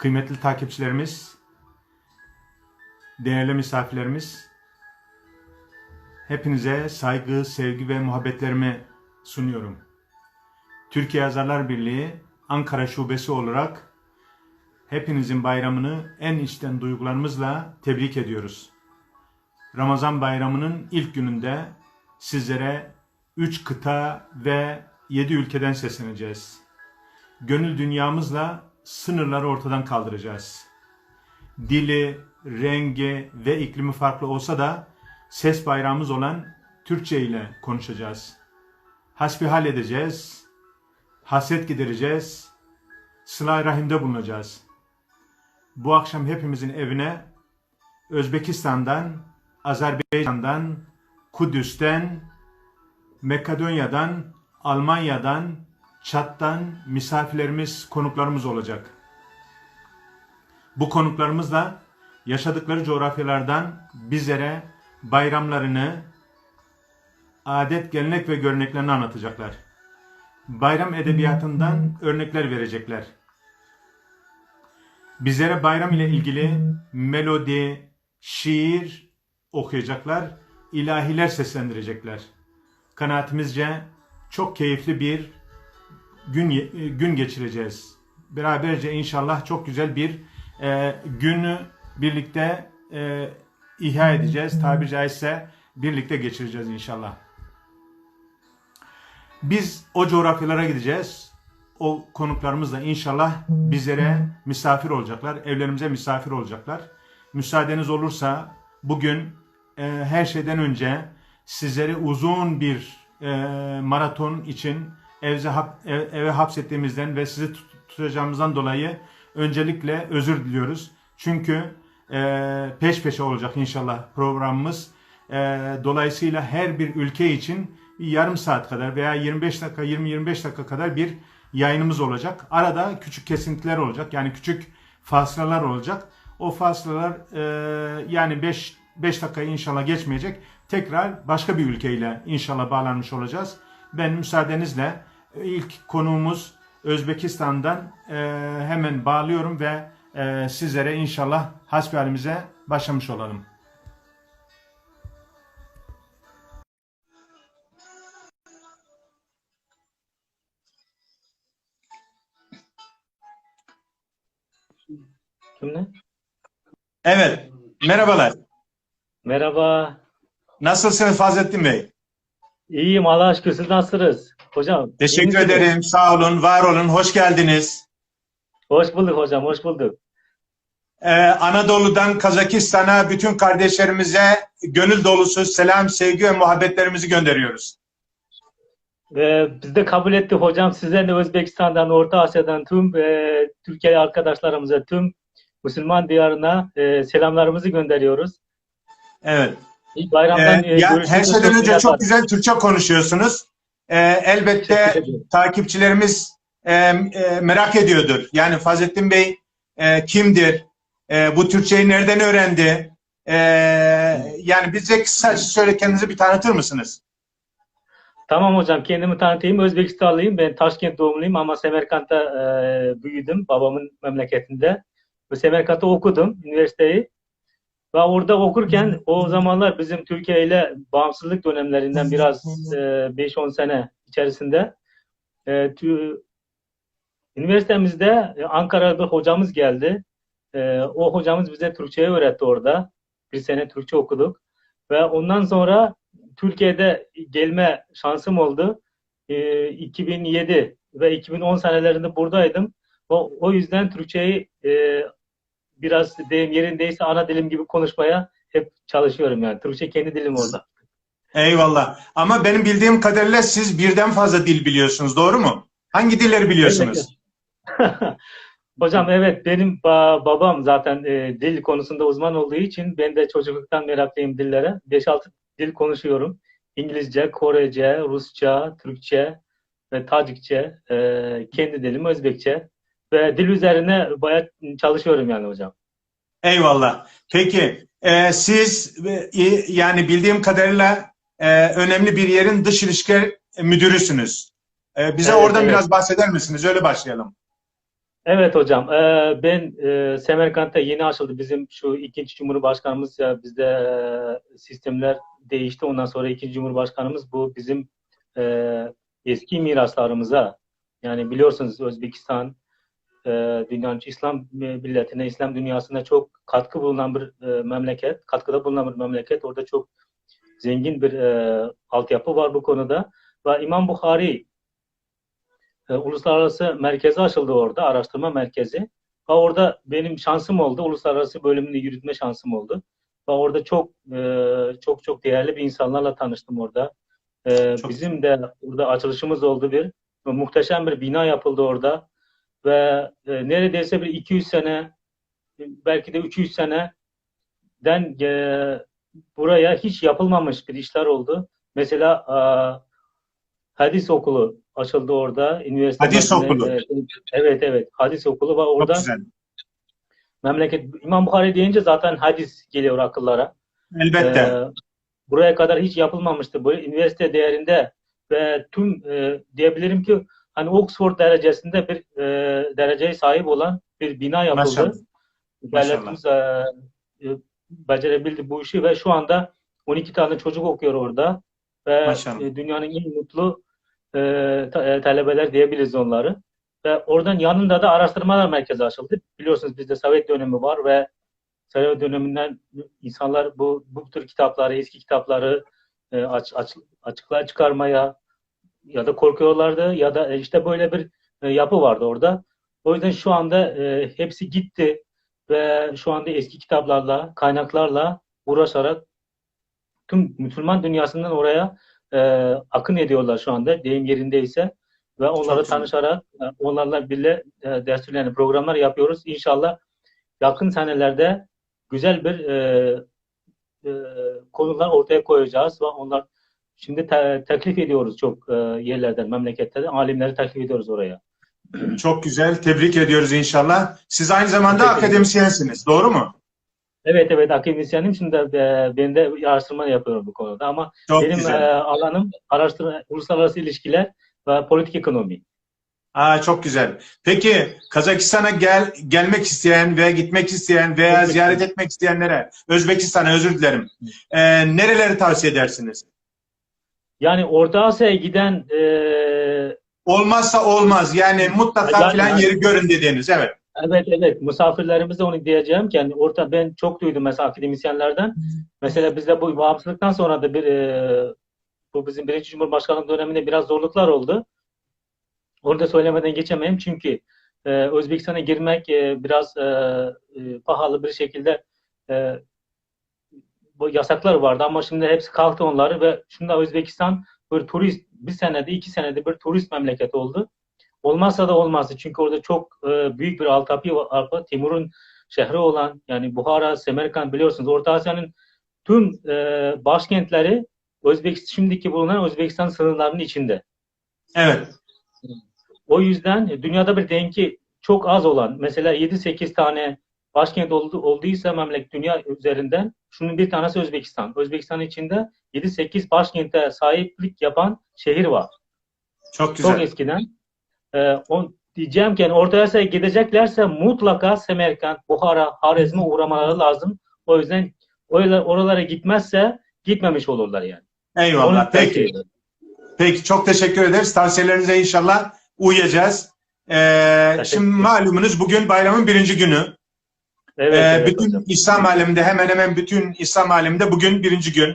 kıymetli takipçilerimiz, değerli misafirlerimiz, hepinize saygı, sevgi ve muhabbetlerimi sunuyorum. Türkiye Yazarlar Birliği Ankara Şubesi olarak hepinizin bayramını en içten duygularımızla tebrik ediyoruz. Ramazan bayramının ilk gününde sizlere 3 kıta ve 7 ülkeden sesleneceğiz. Gönül dünyamızla sınırları ortadan kaldıracağız. Dili, rengi ve iklimi farklı olsa da ses bayrağımız olan Türkçe ile konuşacağız. Hasbihal edeceğiz, hasret gidereceğiz, sıla rahimde bulunacağız. Bu akşam hepimizin evine Özbekistan'dan, Azerbaycan'dan, Kudüs'ten, Makedonya'dan, Almanya'dan, Çat'tan misafirlerimiz, konuklarımız olacak. Bu konuklarımızla yaşadıkları coğrafyalardan bizlere bayramlarını, adet, gelenek ve göreneklerini anlatacaklar. Bayram edebiyatından örnekler verecekler. Bizlere bayram ile ilgili melodi, şiir okuyacaklar, ilahiler seslendirecekler. Kanaatimizce çok keyifli bir gün gün geçireceğiz. Beraberce inşallah çok güzel bir e, günü birlikte e, ihya edeceğiz. Tabiri caizse birlikte geçireceğiz inşallah. Biz o coğrafyalara gideceğiz. O konuklarımız da inşallah bizlere misafir olacaklar. Evlerimize misafir olacaklar. Müsaadeniz olursa bugün e, her şeyden önce sizleri uzun bir e, maraton için evze, hap, ev- eve hapsettiğimizden ve sizi tut- tutacağımızdan dolayı öncelikle özür diliyoruz. Çünkü e, peş peşe olacak inşallah programımız. E, dolayısıyla her bir ülke için yarım saat kadar veya 25 dakika 20-25 dakika kadar bir yayınımız olacak. Arada küçük kesintiler olacak. Yani küçük fasılalar olacak. O fasılalar e, yani 5 5 dakikayı inşallah geçmeyecek. Tekrar başka bir ülkeyle inşallah bağlanmış olacağız. Ben müsaadenizle e, ilk konuğumuz Özbekistan'dan e, hemen bağlıyorum ve e, sizlere inşallah hasbihalimize başlamış olalım. Kimle? Evet, merhabalar. Merhaba. Nasılsınız Fazlettin Bey? İyiyim Allah'a şükür. Siz nasılsınız? Hocam. Teşekkür misiniz? ederim. Sağ olun, var olun. Hoş geldiniz. Hoş bulduk hocam. Hoş bulduk. Ee, Anadolu'dan Kazakistan'a bütün kardeşlerimize gönül dolusu selam, sevgi ve muhabbetlerimizi gönderiyoruz. Ve biz de kabul ettik hocam. Sizden de Özbekistan'dan, Orta Asya'dan tüm e, Türkiye arkadaşlarımıza, tüm Müslüman diyarına e, selamlarımızı gönderiyoruz. Evet. İlk bayramdan Ee, ya, her şeyden önce Çok çok güzel Türkçe konuşuyorsunuz. Ee, elbette takipçilerimiz e, e, merak ediyordur. Yani Fazlettin Bey e, kimdir? E, bu Türkçeyi nereden öğrendi? E, yani bize kısaca söyle kendinizi bir tanıtır mısınız? Tamam hocam. Kendimi tanıtayım. Özbekistanlıyım. Ben Taşkent doğumluyum ama Semerkant'ta e, büyüdüm. Babamın memleketinde. Ve Semerkant'ta okudum üniversiteyi. Ve orada okurken o zamanlar bizim Türkiye ile bağımsızlık dönemlerinden biraz e, 5-10 sene içerisinde e, tü- üniversitemizde e, Ankara'da hocamız geldi. E, o hocamız bize Türkçeyi öğretti orada. Bir sene Türkçe okuduk. Ve ondan sonra Türkiye'de gelme şansım oldu. E, 2007 ve 2010 senelerinde buradaydım. O, o yüzden Türkçeyi e, biraz deyim yerindeyse ana dilim gibi konuşmaya hep çalışıyorum yani. Türkçe kendi dilim orada. Eyvallah. Ama benim bildiğim kadarıyla siz birden fazla dil biliyorsunuz, doğru mu? Hangi dilleri biliyorsunuz? Hocam evet benim ba- babam zaten e, dil konusunda uzman olduğu için ben de çocukluktan meraklıyım dillere. 5-6 dil konuşuyorum. İngilizce, Korece, Rusça, Türkçe ve Tacikçe, e, kendi dilim Özbekçe ve dil üzerine bayağı çalışıyorum yani hocam. Eyvallah. Peki e, siz e, yani bildiğim kadarıyla e, önemli bir yerin dış ilişkiler müdürüsünüz. E, bize Evet, oradan evet. biraz bahseder misiniz? Öyle başlayalım. Evet hocam. Ee, ben e, Semerkant'ta yeni açıldı. Bizim şu ikinci Cumhurbaşkanımız ya bizde e, sistemler değişti. Ondan sonra ikinci Cumhurbaşkanımız bu bizim e, eski miraslarımıza yani biliyorsunuz Özbekistan e, dünyanın İslam milletine, İslam dünyasına çok katkı bulunan bir e, memleket, katkıda bulunan bir memleket. Orada çok zengin bir e, altyapı var bu konuda. Ve İmam Bukhari e, uluslararası merkezi açıldı orada, araştırma merkezi. Ve orada benim şansım oldu, uluslararası bölümünü yürütme şansım oldu. Ve orada çok e, çok çok değerli bir insanlarla tanıştım orada. E, Çok bizim de burada açılışımız oldu bir. Muhteşem bir bina yapıldı orada. Ve e, neredeyse bir 200 sene, belki de 300 seneden e, buraya hiç yapılmamış bir işler oldu. Mesela e, hadis okulu açıldı orada. Üniversite Hadis okulu. e, evet evet hadis okulu ve orada memleket İmam Bukhari deyince zaten hadis geliyor akıllara. Elbette. Ee, buraya kadar hiç yapılmamıştı. Böyle üniversite değerinde ve tüm e, diyebilirim ki hani Oxford derecesinde bir e, dereceye sahip olan bir bina yapıldı. Maşallah. Devletimiz e, e, becerebildi bu işi ve şu anda 12 tane çocuk okuyor orada ve Maşallah. e, dünyanın en mutlu e, e, talebeler diyebiliriz onları. Ve oradan yanında da araştırmalar merkezi açıldı. Biliyorsunuz bizde Sovyet dönemi var ve Sovyet döneminden insanlar bu bu tür kitapları, eski kitapları e, aç, aç, açıklığa çıkarmaya ya da korkuyorlardı ya da e, işte böyle bir e, yapı vardı orada. O yüzden şu anda e, hepsi gitti ve şu anda eski kitaplarla, kaynaklarla uğraşarak tüm Müslüman dünyasından oraya e, akın ediyorlar şu anda deyim yerindeyse ve onlarla güzel. tanışarak onlarla birlikte e, derslerini programlar yapıyoruz. İnşallah yakın senelerde güzel bir e, e, konular ortaya koyacağız ve onlar şimdi te- teklif ediyoruz çok e, yerlerden, memleketlerden alimleri teklif ediyoruz oraya. Çok güzel. Tebrik ediyoruz inşallah. Siz aynı zamanda Teşekkür akademisyensiniz. Doğru mu? Evet evet akademisyenim şimdi e, ben de araştırma yapıyorum bu konuda ama Çok benim güzel. e, alanım araştırma, uluslararası ilişkiler ve politik ekonomi. Aa, çok güzel. Peki Kazakistan'a gel gelmek isteyen ve gitmek isteyen veya ziyaret etmek isteyenlere Özbekistan'a özür dilerim. Ee, nereleri tavsiye edersiniz? Yani Orta Asya'ya giden e, Olmazsa olmaz. Yani mutlaka Yani- filan yeri görün dediğiniz. Evet. Evet evet misafirlerimize onu diyeceğim ki yani orta ben çok duydum mesela akademisyenlerden. Mesela bizde bu bağımsızlıktan sonra da bir e, bu bizim birinci Cumhurbaşkanlık döneminde biraz zorluklar oldu. Orada söylemeden geçemeyim çünkü e, Özbekistan'a girmek e, biraz e, e, pahalı bir şekilde e, yasaklar vardı ama şimdi hepsi kalktı onları ve şimdi Özbekistan bir turist bir senede iki senede bir turist memleket oldu. Olmazsa da olmazdı. Çünkü orada çok e, büyük bir altyapı var. Timur'un şehri olan yani Buhara, Semerkant biliyorsunuz Orta Asya'nın tüm e, başkentleri Özbekistan şimdiki bulunan Özbekistan sınırlarının içinde. Evet. O yüzden dünyada bir denki çok az olan mesela 7-8 tane başkent oldu, olduysa memleket dünya üzerinden şunun bir tanesi Özbekistan. Özbekistan içinde 7-8 başkente sahiplik yapan şehir var. Çok güzel. Çok eskiden. Ee, on, diyeceğim ki yani Orta Asya'ya gideceklerse mutlaka Semerkant, Buhara, Harizm'e uğramaları lazım. O yüzden oralara, oralara gitmezse gitmemiş olurlar yani. Eyvallah. Onu Peki. Peki. Çok teşekkür ederiz. Tavsiyelerinize inşallah uyacağız. Ee, şimdi malumunuz bugün bayramın birinci günü. Evet, Ee, evet bütün hocam. İslam aleminde hemen hemen bütün İslam aleminde bugün birinci gün.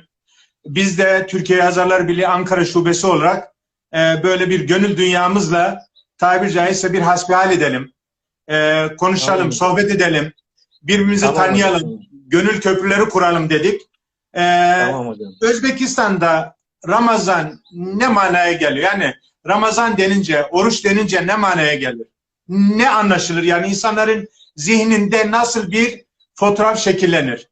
Biz de Türkiye Yazarlar Birliği Ankara Şubesi olarak e, böyle bir gönül dünyamızla tabiri caizse bir hasbihal edelim. E, konuşalım, Tamam. sohbet edelim. Birbirimizi Tamam hocam. tanıyalım. Gönül köprüleri kuralım dedik. E, Tamam hocam. Özbekistan'da Ramazan ne manaya geliyor? Yani Ramazan denince, oruç denince ne manaya gelir? Ne anlaşılır? Yani insanların zihninde nasıl bir fotoğraf şekillenir?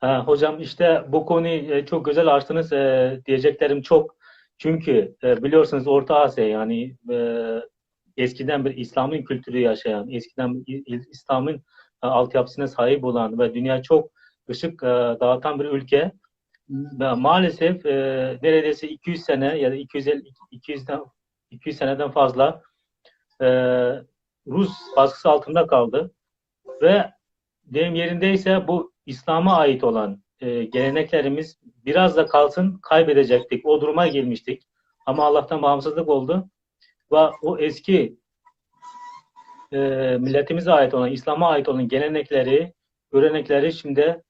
Ha, hocam işte bu konuyu e, çok güzel açtınız. E, diyeceklerim çok. Çünkü e, biliyorsunuz Orta Asya yani e, eskiden bir İslam'ın kültürü yaşayan, eskiden İslam'ın e, altyapısına sahip olan ve dünya çok ışık e, dağıtan bir ülke. Ve maalesef e, neredeyse 200 sene ya da 250 200'den 200 seneden fazla e, Rus baskısı altında kaldı. Ve deyim yerindeyse bu İslam'a ait olan e, geleneklerimiz biraz da kalsın kaybedecektik. O duruma gelmiştik. Ama Allah'tan bağımsızlık oldu. Ve o eski e, milletimize ait olan, İslam'a ait olan gelenekleri, görenekleri şimdi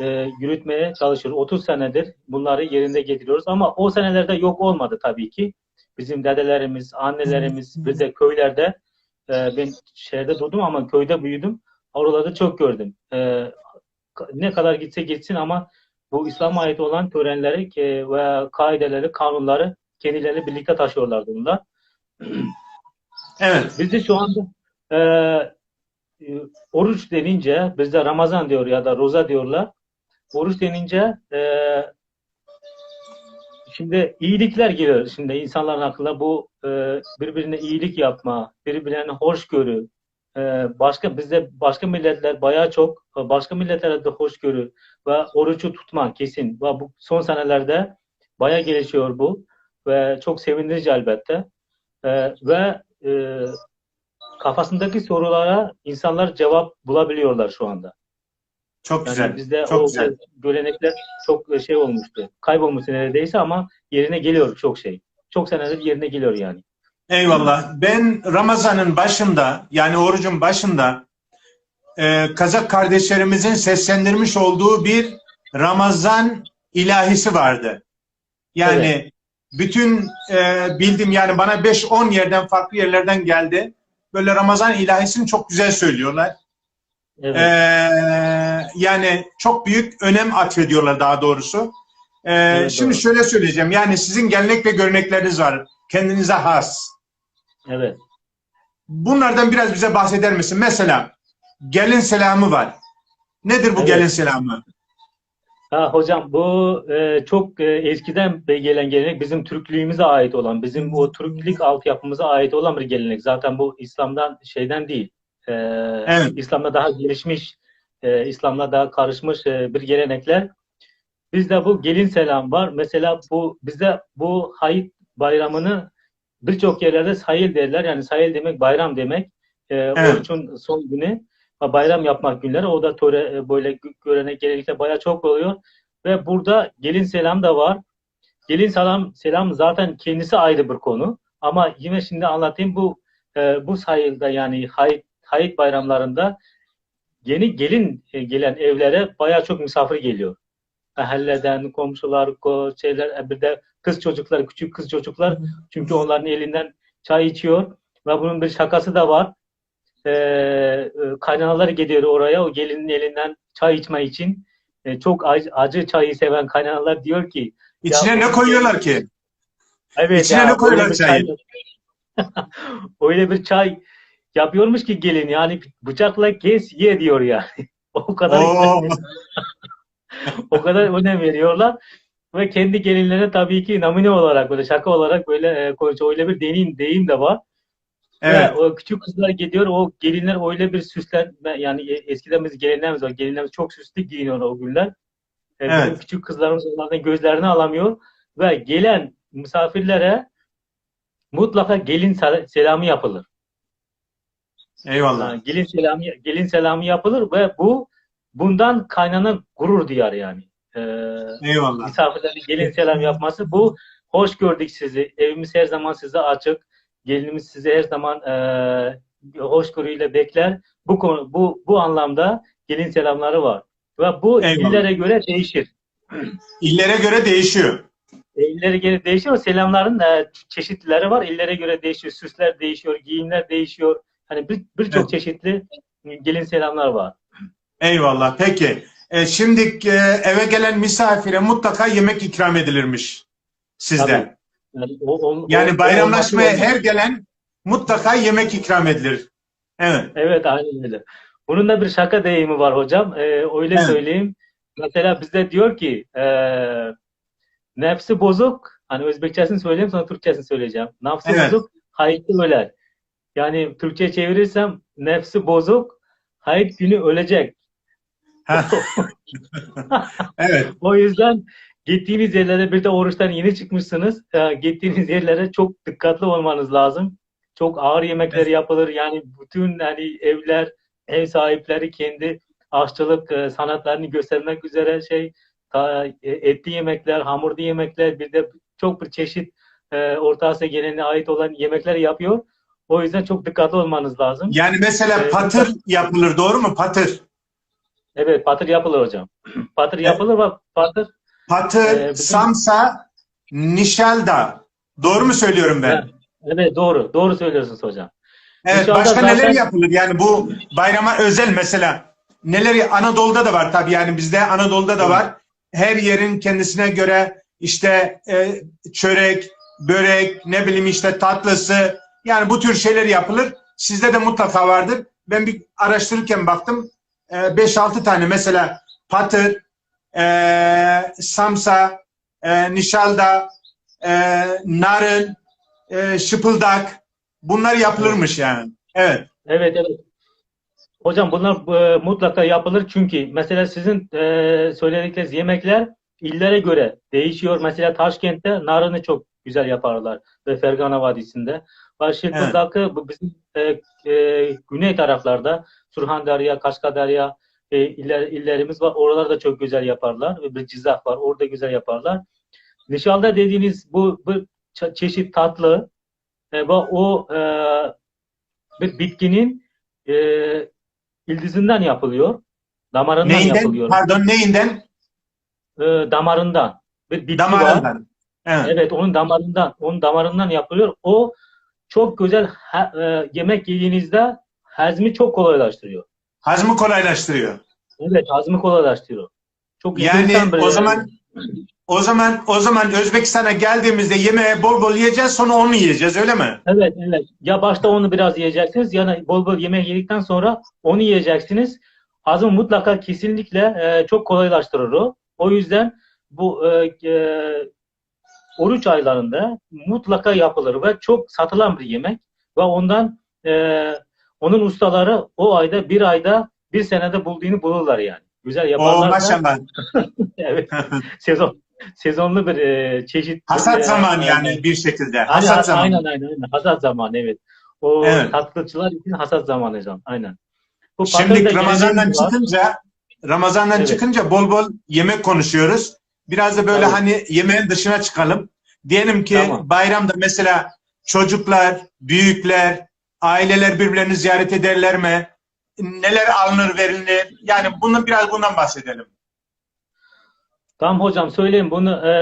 e, yürütmeye çalışıyoruz. 30 senedir bunları yerinde getiriyoruz. Ama o senelerde yok olmadı tabii ki. Bizim dedelerimiz, annelerimiz, bir de köylerde e, ben şehirde doğdum ama köyde büyüdüm. Oralarda çok gördüm. E, ne kadar gitse gitsin ama bu İslam'a ait olan törenleri e, ve kaideleri, kanunları kendileri birlikte taşıyorlardı bunlar. Evet. Bizde şu anda e, e, oruç denince bizde Ramazan diyor ya da roza diyorlar. Oruç denince e, şimdi iyilikler geliyor. Şimdi insanların aklına bu e, birbirine iyilik yapma, birbirine hoşgörü. E, başka bizde başka milletler bayağı çok başka milletlerde de hoşgörü ve orucu tutma kesin. Ve bu son senelerde bayağı gelişiyor bu ve çok sevindirici elbette. E, ve e, kafasındaki sorulara insanlar cevap bulabiliyorlar şu anda. Çok Yani güzel. bizde Çok o güzel. görenekler çok şey olmuştu. Kaybolmuş neredeyse ama yerine geliyor çok şey. Çok senedir yerine geliyor yani. Eyvallah. Ben Ramazan'ın başında yani orucun başında e, Kazak kardeşlerimizin seslendirmiş olduğu bir Ramazan ilahisi vardı. Yani bütün e, bildim yani bana 5-10 yerden farklı yerlerden geldi. Böyle Ramazan ilahisini çok güzel söylüyorlar. Evet. Ee, yani çok büyük önem atfediyorlar daha doğrusu. Ee, Evet, şimdi doğru. şöyle söyleyeceğim. Yani sizin gelenek ve görenekleriniz var. Kendinize has. evet. Bunlardan biraz bize bahseder misin? Mesela gelin selamı var. Nedir bu Evet. gelin selamı? Ha, hocam bu e, çok e, eskiden gelen gelenek bizim Türklüğümüze ait olan, bizim o Türklük altyapımıza ait olan bir gelenek. Zaten bu İslam'dan şeyden değil. E, Evet. İslam'da daha gelişmiş, e, İslam'la daha karışmış e, bir gelenekler. Bizde bu gelin selam var. Mesela bu bizde bu Hayit bayramını birçok yerlerde sayıl derler. Yani sayıl demek bayram demek. E, Evet. Oruçun son günü ve bayram yapmak günleri. O da töre e, böyle gö- görenek genellikle bayağı çok oluyor. Ve burada gelin selam da var. Gelin selam selam zaten kendisi ayrı bir konu. Ama yine şimdi anlatayım bu e, bu sayılda yani Hayit, Hayit bayramlarında yeni gelin e, gelen evlere bayağı çok misafir geliyor. Mahalleden, komşular, ko- şeyler, e, bir de kız çocuklar, küçük kız çocuklar çünkü onların elinden çay içiyor ve bunun bir şakası da var. Ee, kaynanalar gidiyor oraya o gelinin elinden çay içme için. E, çok acı, acı çayı seven kaynanalar diyor ki İçine Ya, ne koyuyorlar ki? evet İçine ya, ne koyuyorlar çayı? çay- öyle bir çay yapıyormuş ki gelin yani bıçakla kes ye diyor yani. o kadar o kadar önem veriyorlar ve kendi gelinlerine tabii ki namine olarak böyle şaka olarak böyle e. Öyle bir deyim, deyim de var. evet. Ve o küçük kızlar gidiyor o gelinler öyle bir süsler yani e- eskiden biz gelinlerimiz var. Gelinlerimiz çok süslü giyiniyor o günler. E, Evet. Küçük kızlarımız onlardan gözlerini alamıyor ve gelen misafirlere mutlaka gelin sel- selamı yapılır. Eyvallah. Yani gelin selamı gelin selamı yapılır ve bu bundan kaynana gurur duyar yani. Ee, Eyvallah. misafirlerin gelin selam yapması bu hoş gördük sizi. Evimiz her zaman size açık. Gelinimiz sizi her zaman e, hoşgörüyle bekler. Bu konu bu bu anlamda gelin selamları var. Ve bu Eyvallah. illere göre değişir. İllere göre değişiyor. E, illere göre değişiyor. Selamların e, çeşitlileri var. İllere göre değişiyor. Süsler değişiyor. Giyimler değişiyor. Hani bir- birçok Evet. çeşitli gelin selamlar var. Eyvallah. Peki. E, şimdi e, eve gelen misafire mutlaka yemek ikram edilirmiş sizden. Yani, o, o- Yani o- bayramlaşmaya olması- her gelen mutlaka yemek ikram edilir. Evet. Evet aynen öyle. Bunun da bir şaka deyimi var hocam. Ee, öyle Evet. söyleyeyim. Mesela bizde diyor ki e, nefsi bozuk hani Özbekçesini söyleyeyim sonra Türkçesini söyleyeceğim. Nefsi Evet. bozuk hayıtlı öler. Yani Türkçe çevirirsem nefsi bozuk hayıt günü ölecek. Evet. O yüzden gittiğiniz yerlere bir de oruçtan yeni çıkmışsınız. e, gittiğiniz yerlere çok dikkatli olmanız lazım. çok ağır yemekler yapılır. Yani bütün hani evler, ev sahipleri kendi aşçılık e, sanatlarını göstermek üzere şey e, etli yemekler, hamurlu yemekler, bir de çok bir çeşit e, Orta Asya geleneğine ait olan yemekler yapıyor. O yüzden çok dikkatli olmanız lazım. Yani mesela Evet. patır yapılır doğru mu? Patır. Evet, patır yapılır hocam. Patır yapılır ve patır Patır, Ee, bütün- samsa, nişalda. Doğru mu söylüyorum ben? Evet. Evet doğru. Doğru söylüyorsunuz hocam. Evet, Nişalda başka zaten- neler yapılır? Yani bu bayrama özel mesela. Neleri Anadolu'da da var tabii yani bizde Anadolu'da da Evet. var. Her yerin kendisine göre işte e, çörek, börek, ne bileyim işte tatlısı yani bu tür şeyler yapılır. Sizde de mutlaka vardır. Ben bir araştırırken baktım 5-6 tane mesela patır, e, samsa, e, nişalda, e, narın, e, şıpıldak bunlar yapılırmış yani. Evet. Evet evet. Hocam bunlar e, mutlaka yapılır çünkü mesela sizin e, söyledikleriniz yemekler illere göre değişiyor. Mesela Taşkent'te narını çok güzel yaparlar ve Fergana Vadisi'nde. Başşehir'deki bu bizim e, e, güney taraflarda Surhandarya, Kaşkadarya e, iller, illerimiz var. Oralarda çok güzel yaparlar. Bir cizah var. Orada güzel yaparlar. Nişalda dediğiniz bu, bu çe- çeşit tatlı e, ve o e, bir bitkinin e, ildizinden yapılıyor. Damarından Neyinden? yapılıyor. Pardon neyinden? E, damarından. Bir bitki var. Damarından. Evet. Evet, onun damarından, onun damarından yapılıyor. O çok güzel e, yemek yediğinizde hazmi çok kolaylaştırıyor. Hazmı kolaylaştırıyor. Evet, hazmı kolaylaştırıyor. Çok Yani o zaman o zaman o zaman Özbekistan'a geldiğimizde yemeğe bol bol yiyeceğiz sonra onu yiyeceğiz öyle mi? Evet, evet. Ya başta onu biraz yiyeceksiniz ya da bol bol yemek yedikten sonra onu yiyeceksiniz. Hazım mutlaka kesinlikle e, çok kolaylaştırır o. O yüzden bu e, e, oruç aylarında mutlaka yapılır ve çok satılan bir yemek ve ondan e, onun ustaları o ayda bir ayda bir senede bulduğunu bulurlar yani. Güzel O yaparlar. maşallah. evet. Sezon sezonlu bir e, çeşit. Hasat e, zamanı yani bir şekilde. Aynen, Hasat zamanı. aynen, aynen, aynen. Hasat zamanı evet. O Evet. tatlıcılar için hasat zamanı hocam. Aynen. Bu Şimdi Ramazan'dan var. çıkınca Ramazan'dan Evet. çıkınca bol bol yemek konuşuyoruz. Biraz da böyle Evet. hani yemeğin dışına çıkalım. Diyelim ki Tamam. bayramda mesela çocuklar, büyükler, aileler birbirlerini ziyaret ederler mi? Neler alınır, verilir? Yani bunu biraz bundan bahsedelim. Tamam hocam söyleyeyim bunu e,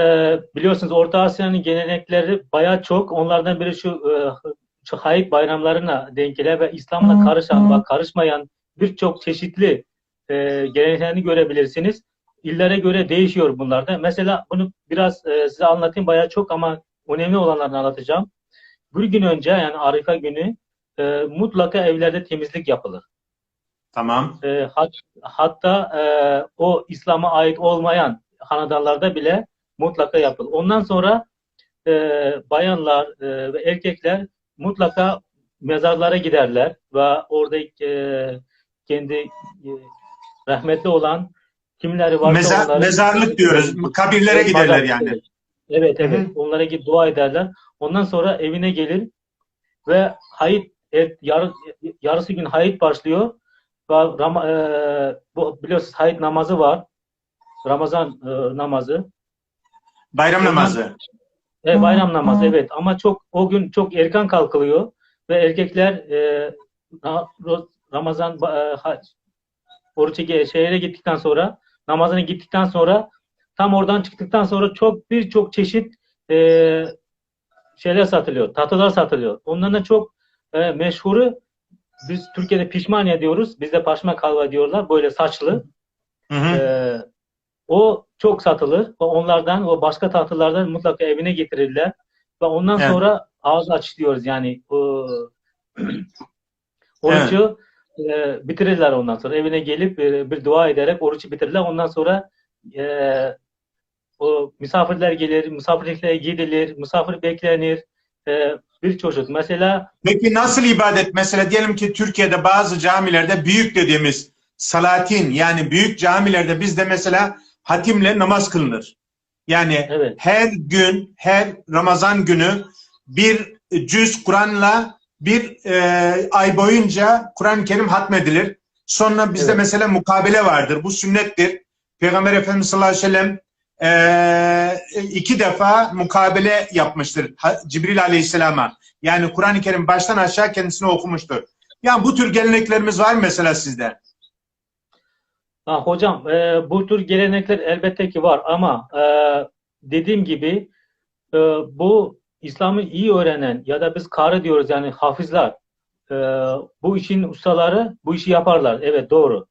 biliyorsunuz Orta Asya'nın gelenekleri bayağı çok. Onlardan biri şu e, şu Hayd bayramlarına denk gelen ve İslam'la karışan ve karışmayan birçok çeşitli e, geleneklerini görebilirsiniz. İllere göre değişiyor bunlar da. Mesela bunu biraz e, size anlatayım bayağı çok ama önemli olanlarını anlatacağım. Bir gün önce yani Arife günü e, mutlaka evlerde temizlik yapılır. Tamam. E, hat- hatta e, o İslam'a ait olmayan hanedanlarda bile mutlaka yapılır. Ondan sonra e, bayanlar e, ve erkekler mutlaka mezarlara giderler ve orada e, kendi e, rahmetli olan kimleri varsa Meza- onları mezarlık diyoruz. Kabirlere Evet, giderler mezarlık yani. evet. Evet evet. Hı Onlara gidip dua ederler. Ondan sonra evine gelir ve hayit evet, yar- yarısı gün hayit başlıyor. Ve Ram- e, bu biliyorsunuz hayit namazı var. Ramazan e, namazı. Bayram Ondan- namazı. E, bayram namazı hı. evet ama çok o gün çok erken kalkılıyor ve erkekler e, Ra- Ro- Ramazan e, ha- oruç şehre gittikten sonra namazına gittikten sonra tam oradan çıktıktan sonra çok birçok çeşit e, şeyler satılıyor, tatlılar satılıyor. Onların da çok e, meşhuru biz Türkiye'de pişmaniye diyoruz. Bizde paşma kalva diyorlar. Böyle saçlı. Hı hı. Ee, o çok satılır. Ve onlardan, o başka tatlılardan mutlaka evine getirirler. Ve ondan Evet. sonra ağız aç diyoruz yani. O, orucu e, bitirirler ondan sonra. Evine gelip e, bir dua ederek orucu bitirirler. Ondan sonra e, o misafirler gelir, misafirliklere gidilir, misafir beklenir. E, bir çocuk. Mesela Peki nasıl ibadet? Mesela diyelim ki Türkiye'de bazı camilerde büyük dediğimiz salatin yani büyük camilerde bizde mesela hatimle namaz kılınır. Yani evet. her gün, her Ramazan günü bir cüz Kur'an'la bir e, ay boyunca Kur'an-ı Kerim hatmedilir. Sonra bizde Evet. mesela mukabele vardır. Bu sünnettir. Peygamber Efendimiz sallallahu aleyhi ve sellem e, iki defa mukabele yapmıştır Cibril aleyhisselama. Yani Kur'an-ı Kerim baştan aşağı kendisine okumuştur. Yani bu tür geleneklerimiz var mı mesela sizde? Ha, hocam e, bu tür gelenekler elbette ki var ama e, dediğim gibi e, bu İslam'ı iyi öğrenen ya da biz karı diyoruz yani hafızlar e, bu işin ustaları bu işi yaparlar. Evet doğru.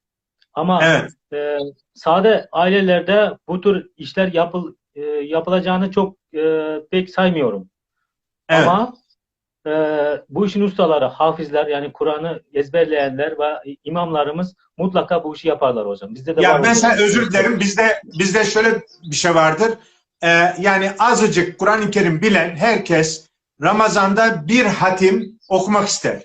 Ama Evet. e, sade ailelerde bu tür işler yapıl, e, yapılacağını çok e, pek saymıyorum. Evet. Ama e, bu işin ustaları, hafizler yani Kur'an'ı ezberleyenler ve imamlarımız mutlaka bu işi yaparlar hocam. Bizde de Ya var mesela hocam. özür dilerim bizde bizde şöyle bir şey vardır. Ee, yani azıcık Kur'an-ı Kerim bilen herkes Ramazan'da bir hatim okumak ister.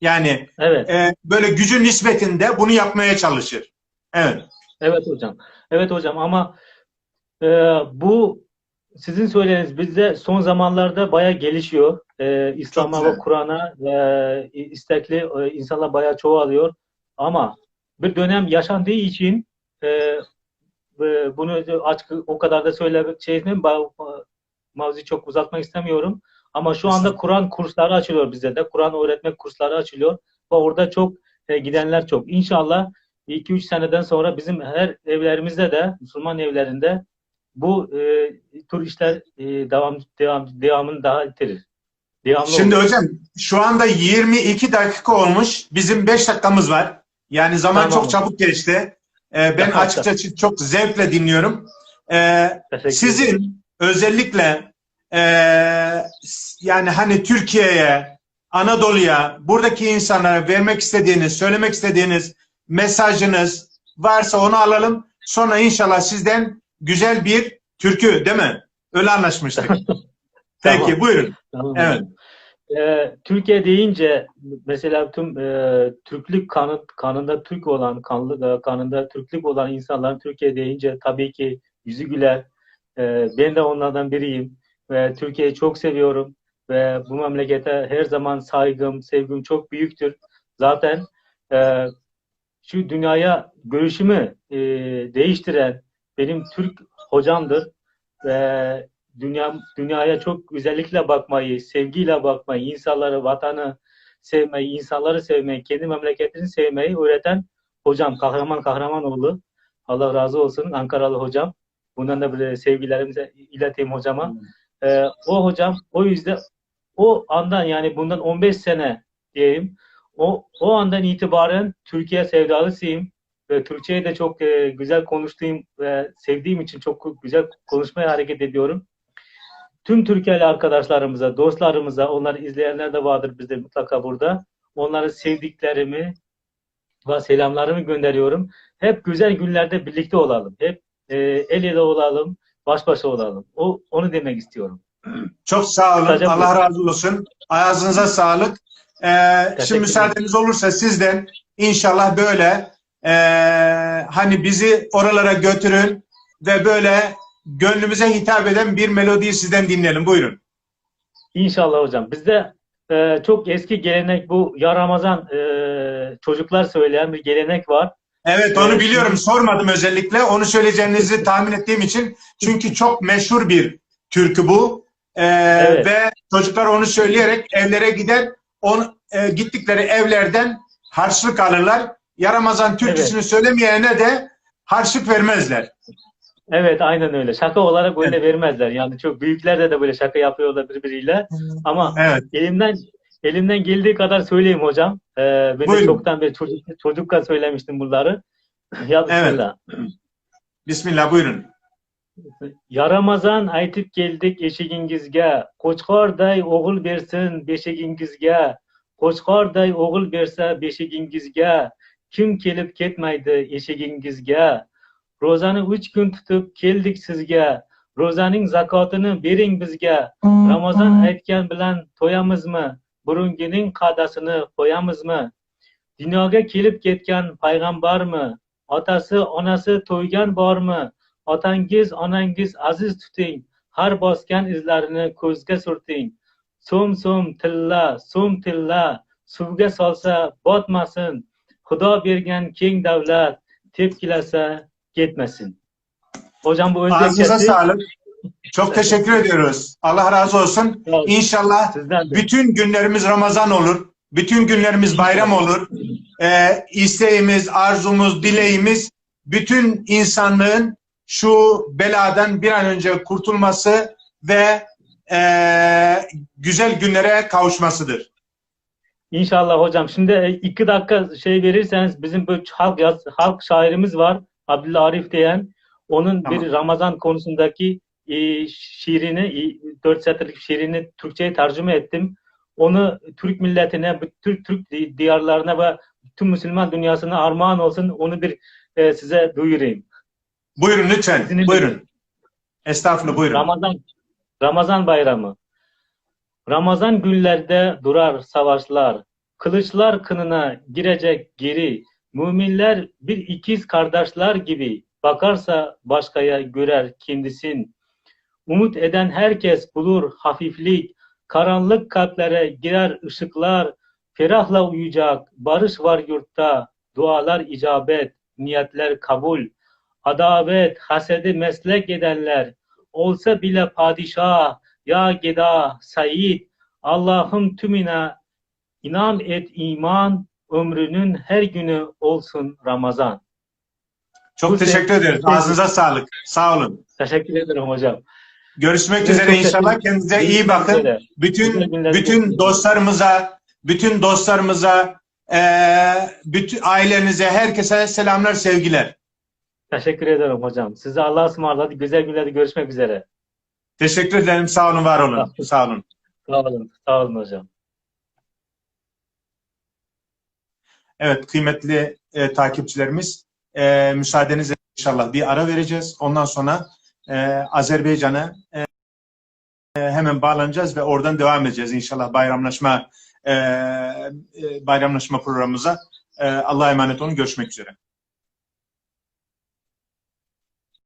Yani Evet, e, böyle gücü nispetinde bunu yapmaya çalışır. Evet. evet hocam. Evet hocam ama e, bu sizin söylediğiniz bizde son zamanlarda bayağı gelişiyor. E, İslam'a ve. Kur'an'a e, istekli e, insanlar bayağı çoğalıyor. Ama bir dönem yaşandığı için e, e, bunu açık o kadar da söylemek şey etmeyeyim. Mavzuyu çok uzatmak istemiyorum. Ama şu anda Kur'an kursları açılıyor bizde de. Kur'an öğretmek kursları açılıyor. Ve orada çok e, gidenler çok. İnşallah 2-3 seneden sonra bizim her evlerimizde de Müslüman evlerinde bu e, tür işler e, devam devam devamını daha itirir. Devamlı Şimdi olur. hocam şu anda 22 dakika olmuş. Bizim 5 dakikamız var. Yani zaman Tamam. çok çabuk geçti. Ee, ben açıkçası çok zevkle dinliyorum. Ederim. Sizin özellikle eee, yani hani Türkiye'ye, Anadolu'ya, buradaki insanlara vermek istediğiniz, söylemek istediğiniz mesajınız varsa onu alalım. Sonra inşallah sizden güzel bir türkü değil mi? Öyle anlaşmıştık. Peki Tamam. buyurun. Tamam. Evet. Ee, Türkiye deyince mesela tüm e, Türklük kanı, kanında Türk olan, kanlı, kanında Türklük olan insanların Türkiye deyince tabii ki yüzü güler. Ee, ben de onlardan biriyim ve Türkiye'yi çok seviyorum ve bu memlekete her zaman saygım, sevgim çok büyüktür. Zaten e, şu dünyaya görüşümü e, değiştiren benim Türk hocamdır ve dünya dünyaya çok güzellikle bakmayı, sevgiyle bakmayı, insanları, vatanı sevmeyi, insanları sevmeyi, kendi memleketini sevmeyi öğreten hocam Kahraman Kahramanoğlu. Allah razı olsun Ankaralı hocam. Bundan da böyle sevgilerimizi ileteyim hocama. Ee, o hocam o yüzden o andan yani bundan 15 sene diyeyim o, o andan itibaren Türkiye sevdalısıyım ve Türkçeyi de çok e, güzel konuştuğum ve sevdiğim için çok güzel konuşmaya hareket ediyorum. Tüm Türkiye'li arkadaşlarımıza, dostlarımıza, onları izleyenler de vardır bizde mutlaka burada. Onları sevdiklerimi ve selamlarımı gönderiyorum. Hep güzel günlerde birlikte olalım. Hep e, el ele olalım, baş başa olalım. O onu demek istiyorum. Çok sağ olun. Kısaca Allah bu. razı olsun. Ayağınıza sağlık. Ee, şimdi müsaadeniz olursa sizden inşallah böyle ee, hani bizi oralara götürün ve böyle gönlümüze hitap eden bir melodiyi sizden dinleyelim. Buyurun. İnşallah hocam. Bizde e, çok eski gelenek bu ya Ramazan e, çocuklar söyleyen bir gelenek var. Evet onu Evet, biliyorum. Sormadım özellikle. Onu söyleyeceğinizi tahmin ettiğim için. Çünkü çok meşhur bir türkü bu. Ee, Evet. Ve çocuklar onu söyleyerek evlere gider. Onu, e, gittikleri evlerden harçlık alırlar. Ya Ramazan türküsünü söylemeyene de harçlık vermezler. Evet aynen öyle. Şaka olarak öyle vermezler. Yani çok büyükler de böyle şaka yapıyorlar birbiriyle. Ama Evet. elimden elimden geldiği kadar söyleyeyim hocam. Ee, ben de Buyurun. çoktan beri çocuk, çocukken söylemiştim bunları. ya Evet. bismillah. Bismillah buyurun. Ya Ramazan aytip geldik eşigingizge. Qo'chqorday o'g'il bersin beshigingizga. Qo'chqorday o'g'il bersa beshigingizga. Kim kelib ketmaydi eshigingizga. Ro'zani uch kun tutib keldik sizga. Ro'zaning zakotini bering bizga. Ramazon aytgan bilan to'yamizmi? Burungining qa'dasini qo'yamizmi? Dunyoga kelib ketgan payg'ambarmi? Otasi, onasi to'ygan bormi? Otangiz, onangiz aziz tuting. Har bosgan izlarini ko'zga surting. So'm so'm tilla, so'm tilla, suvga solsa botmasin. Xudo bergan keng davlat, tepkilasa ketmesin. Hocam bu Ağzınıza özdeşçesi sağlık. Çok teşekkür ediyoruz. Allah razı olsun. İnşallah bütün günlerimiz Ramazan olur. Bütün günlerimiz bayram olur. Ee, isteğimiz, arzumuz, dileğimiz bütün insanlığın şu beladan bir an önce kurtulması ve ee, güzel günlere kavuşmasıdır. İnşallah hocam. Şimdi e, iki dakika şey verirseniz bizim bu halk halk şairimiz var. Abdullah Arif diyen. Onun Tamam. bir Ramazan konusundaki e, şiirini, e, dört satırlık şiirini Türkçe'ye tercüme ettim. Onu Türk milletine, Türk di- diyarlarına ve tüm Müslüman dünyasına armağan olsun. Onu bir e, size duyurayım. Buyurun lütfen. İzninizle. Buyurun. Estağfurullah buyurun. Ramazan Ramazan bayramı. Ramazan günlerde durar savaşlar. Kılıçlar kınına girecek geri. Müminler bir ikiz kardeşler gibi bakarsa başkaya görer kendisin. Umut eden herkes bulur hafiflik. Karanlık kalplere girer ışıklar. Ferahla uyuyacak. Barış var yurtta. Dualar icabet. Niyetler kabul. Adavet, hasedi meslek edenler olsa bile padişah, ya geda, sayid, Allah'ım tümüne inam et iman, ömrünün her günü olsun Ramazan. Çok Bu teşekkür sev- ederiz. Ağzınıza sağlık. Sağ olun. Teşekkür ederim hocam. Görüşmek Evet, üzere inşallah. Kendinize iyi Görüşmek bakın. üzere. Bütün Güzel günler bütün diliyorum. dostlarımıza, bütün dostlarımıza, eee bütün ailenize, herkese selamlar, sevgiler. Teşekkür ederim hocam. Size Allah'a ısmarladık. Güzel günlerde görüşmek üzere. Teşekkür ederim. Sağ olun, var olun. Sağ olun. Sağ olun. Sağ olun hocam. Evet, kıymetli e, takipçilerimiz, e, müsaadenizle inşallah bir ara vereceğiz. Ondan sonra e, Azerbaycan'a e, e, hemen bağlanacağız ve oradan devam edeceğiz inşallah bayramlaşma e, e, bayramlaşma programımıza. E, Allah'a emanet olun. Görüşmek üzere.